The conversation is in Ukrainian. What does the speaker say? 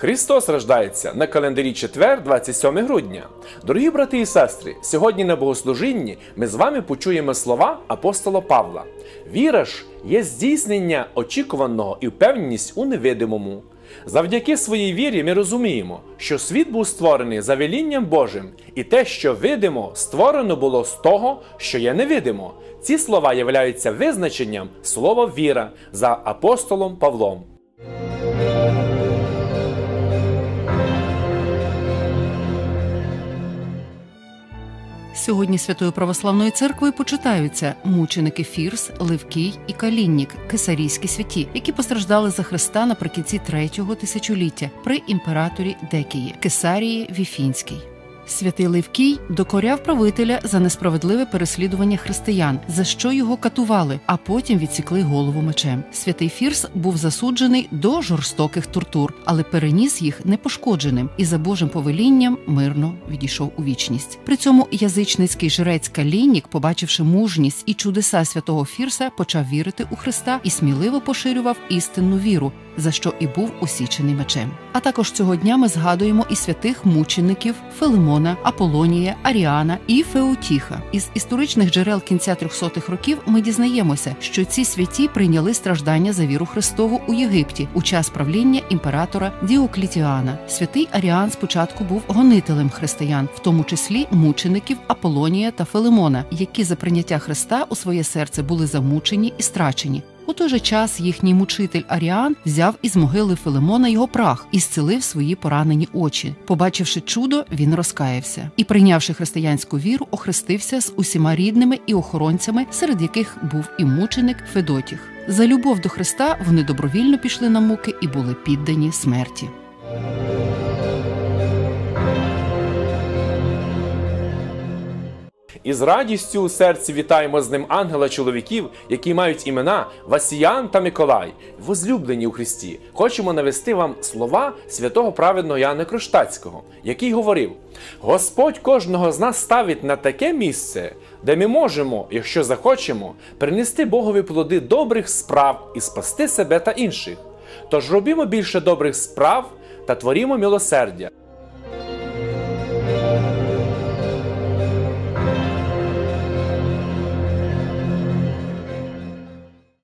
Христос рождається на календарі четвер, 27 грудня. Дорогі брати і сестри, сьогодні на богослужінні ми з вами почуємо слова апостола Павла. Віра ж є здійснення очікуваного і впевненість у невидимому. Завдяки своїй вірі ми розуміємо, що світ був створений за велінням Божим, і те, що видимо, створено було з того, що є невидимо. Ці слова являються визначенням слова віра за апостолом Павлом. Сьогодні Святою Православною церквою почитаються мученики Фірс, Левкій і Каліннік, кесарійські святі, які постраждали за Христа наприкінці третього тисячоліття при імператорі Декії Кесарії Віфінській. Святий Левкій докоряв правителя за несправедливе переслідування християн, за що його катували, а потім відсікли голову мечем. Святий Фірс був засуджений до жорстоких тортур, але переніс їх непошкодженим і за Божим повелінням мирно відійшов у вічність. При цьому язичницький жрець Калінік, побачивши мужність і чудеса святого Фірса, почав вірити у Христа і сміливо поширював істинну віру. За що і був усічений мечем. А також цього дня ми згадуємо і святих мучеників Филимона, Аполонія, Аріана і Феотіха. Із історичних джерел кінця 300-х років ми дізнаємося, що ці святі прийняли страждання за віру Христову у Єгипті у час правління імператора Діоклітіана. Святий Аріан спочатку був гонителем християн, в тому числі мучеників Аполонія та Филимона, які за прийняття Христа у своє серце були замучені і страчені. У той же час їхній мучитель Аріан взяв із могили Филимона його прах і зцілив свої поранені очі. Побачивши чудо, він розкаявся і, прийнявши християнську віру, охрестився з усіма рідними і охоронцями, серед яких був і мученик Федотіх. За любов до Христа вони добровільно пішли на муки і були піддані смерті. І з радістю у серці вітаємо з ним ангела чоловіків, які мають імена Васіян та Миколай, возлюблені у Христі. Хочемо навести вам слова святого праведного Яна Кроштацького, який говорив: Господь кожного з нас ставить на таке місце, де ми можемо, якщо захочемо, принести Богові плоди добрих справ і спасти себе та інших. Тож робімо більше добрих справ та творімо милосердя.